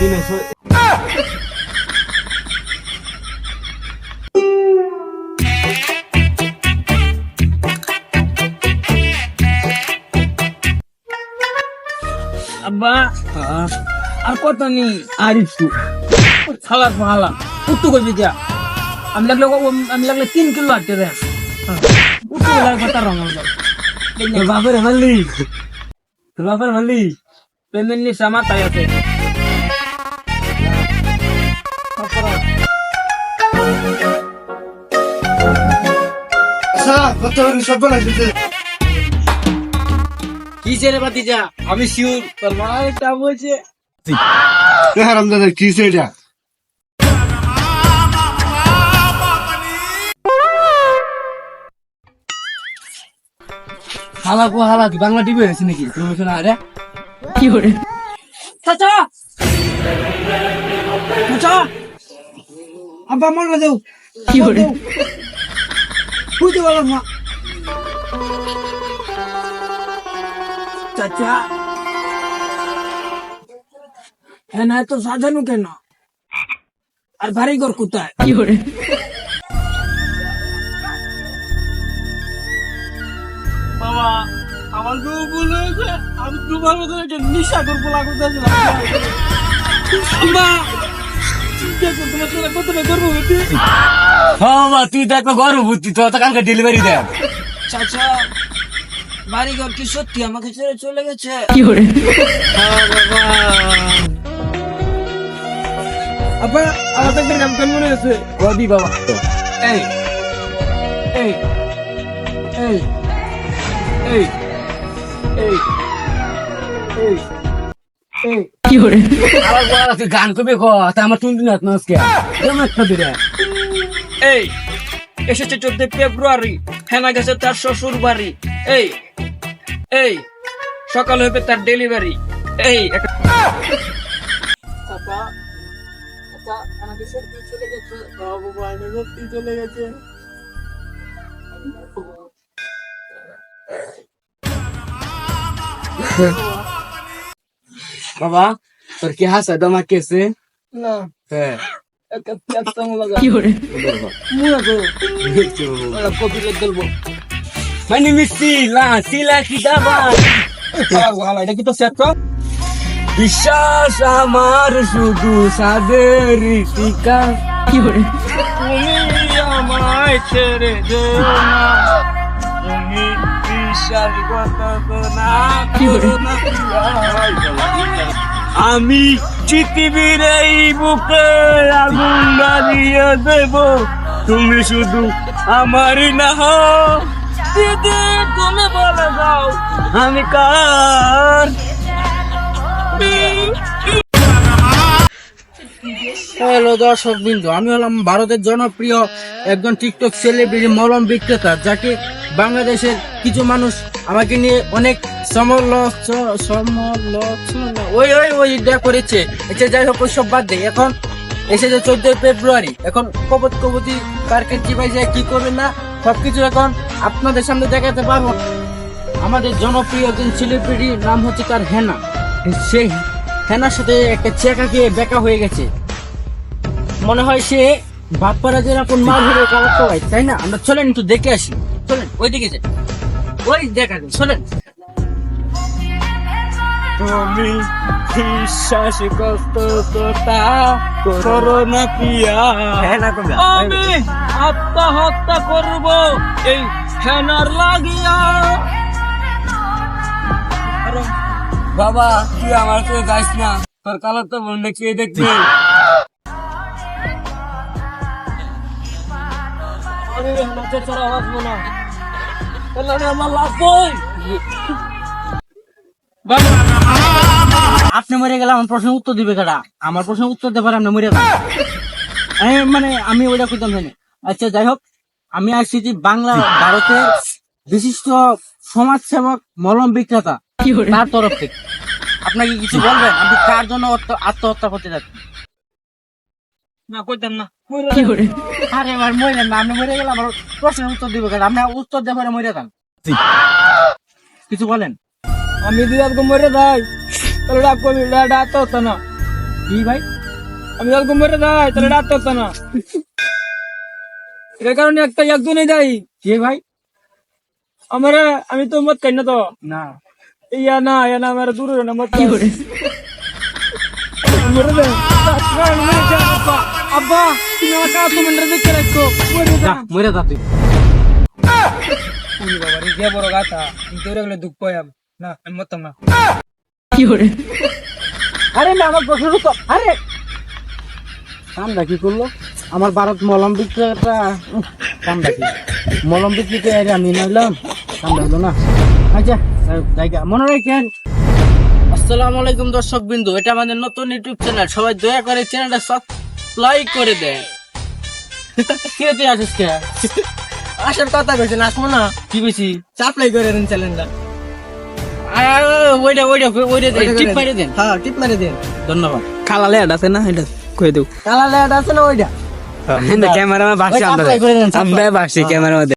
দিনে আব্বা আর কত নি আর একটু। খালা খালা উত্তু করবি আমি লাগলে আমি লাগলে তিন কিলো আটকে দেয়। উত্তু গেলে কথা রঙ তোর বাপের মারলি তোর বাপের মারলি পেমেন্ট নিস আমার তাই আছে। কি ছেড়ে বাতি যা আমি শিউর তোর মা এটা বলছে হারামদাদা কি সেটা হালা কো হালা বাংলা টিভি হয়েছে নাকি? তুমি শোনা আরে। কি করে চাচা! চাচা! আব্বা মন দেও কি করে বুঝতে পারলাম না। চাচা। হ্যাঁ না তো সাজানো কেন? আর ভারী ঘর কোথায়? কি করে? বাবা আমার তো ভুল হয়েছে। আমি তোমার মতো একটা নিশা করব লাগতেছিলাম মা হ্যাঁ মা তুই তো একটা গর্ভবতী তো তো কালকে ডেলিভারি দেয়। চাচা বাড়ি ঘর কি সত্যি? আমাকে ছেড়ে চলে গেছে? আপা আমার তো একটা নাম কেন মনে আছে। রবি বাবা এই এই এই এই এই এই এই আবার বলা তুই গান কবে ক তা আমার টুন হাত আজকে? কেমন একটা দিলে? এই এসেছে চোদ্দ ফেব্রুয়ারি হেনা গেছে তার শ্বশুর বাড়ি। এই এই সকাল হবে তার ডেলিভারি এই চলে গেছে। বাবা তোর কি হাসা দমা কেসে না হ্যাঁ একটা পেঁচা লাগা কি করে মুয়া গো ওরা কপি করে দেবো মানে মিষ্টি লা সিলা কি দাবা এটা কি তো সেট বিশ্বাস আমার শুধু সাদের টিকা কি করে তুমি আমায় ছেড়ে যেও না তুমি আমি পৃথিবীর এই বুকে আগুন লাগিয়ে দেব। তুমি শুধু আমারই না হো দিদি, তুমি বলে দাও, আমি কার? হ্যালো দর্শক বিন্দু আমি হলাম ভারতের জনপ্রিয় একজন টিকটক সেলিব্রিটি মলম বিক্রেতা, যাকে বাংলাদেশের কিছু মানুষ আমাকে নিয়ে অনেক ওই ওই ওই করেছে। আচ্ছা যাই হোক ওই সব বাদ দেয় এখন এসেছে চোদ্দই ফেব্রুয়ারি। এখন কবত কবতি কারকে কি যায়, কি করবে না, সবকিছু এখন আপনাদের সামনে দেখাতে পারব। আমাদের জনপ্রিয় একজন সেলিব্রিটি নাম হচ্ছে তার হেনা। সেই হেনার সাথে একটা চেকা চেকাকে বেকা হয়ে গেছে। মনে হয় সে বাপ্পারা যেরকম মাল ধরে কালার হয় তাই না? আমরা চলেন একটু দেখে আসি। চলেন ওই দিকে যাই। ওই দেখা যাই চলেন। তুমি বিশ্বাসঘাতকতা করো না পিয়া। হ্যাঁ না আমি আত্মহত্যা করব এই ফ্যানার লাগিয়া। বাবা তুই আমার সাথে যাইস না। তোর কালার তো বন্ধে কে দেখবি? আমি নাচে ছাড়া বাঁচবো না তাহলে আমার লাভ কই আপনি মরে গেলে আমার প্রশ্নের উত্তর দিবে কেডা? আমার প্রশ্নের উত্তর দেবার আপনি মরে গেলেন মানে আমি ওইটা করতাম জানি। আচ্ছা যাই হোক আমি আসছি যে বাংলা ভারতের বিশিষ্ট সমাজসেবক মলম বিক্রেতা। তার তরফ থেকে। আপনাকে কিছু বলবেন? আপনি কার জন্য আত্মহত্যা করতে যাচ্ছেন? না কইতাম না। আরে মরে না আপনি মরে গেলে আমার প্রশ্নের উত্তর দিবে কেন? আপনি উত্তর দেবার মরে যান। কিছু বলেন? আমি যদি মরে যাই তাহলে এটা আত্মহত্যা না। কি ভাই? আমি মেরে যাই তাহলে ডাক্তার তো না। এর কারণে একটা একজনই দেয়। কে ভাই? আমার আমি তো মত খাই না তো? না। ইয়া না ইয়া না আমার দূর না মত কি করে? আব্বা তুমি আমার কাজ তো দেখতে রাখো মরে যা মরে যা তুই উনি বাবা রে যে বড় গাথা আমি দুঃখ না আমি মরতাম না আরে না আমার প্রশ্ন তো আরে কামটা কি করল আমার ভারত মলম বিক্রেতা কামটা কি মলম বিক্রিতে আমি কামটা হলো না আচ্ছা মনে রাখেন আসসালামু আলাইকুম দর্শক বিন্দু এটা আমাদের নতুন ইউটিউব চ্যানেল। সবাই দয়া করে চ্যানেলটা সাবস্ক্রাইব করে দেন। কে তুই আসিস কে? আসার কথা কইছেন আসব না। কি বেশি সাপ্লাই করে দেন চ্যানেলটা। ওইটা ওইটা ওইটা টিপ মারে দেন। হ্যাঁ টিপ মেরে দেন। ধন্যবাদ। কালা আছে না এটা কই দেব? কালা আছে না ওইটা? ক্যামেরা বাসি দেন, আমরা বাসি ক্যামেরা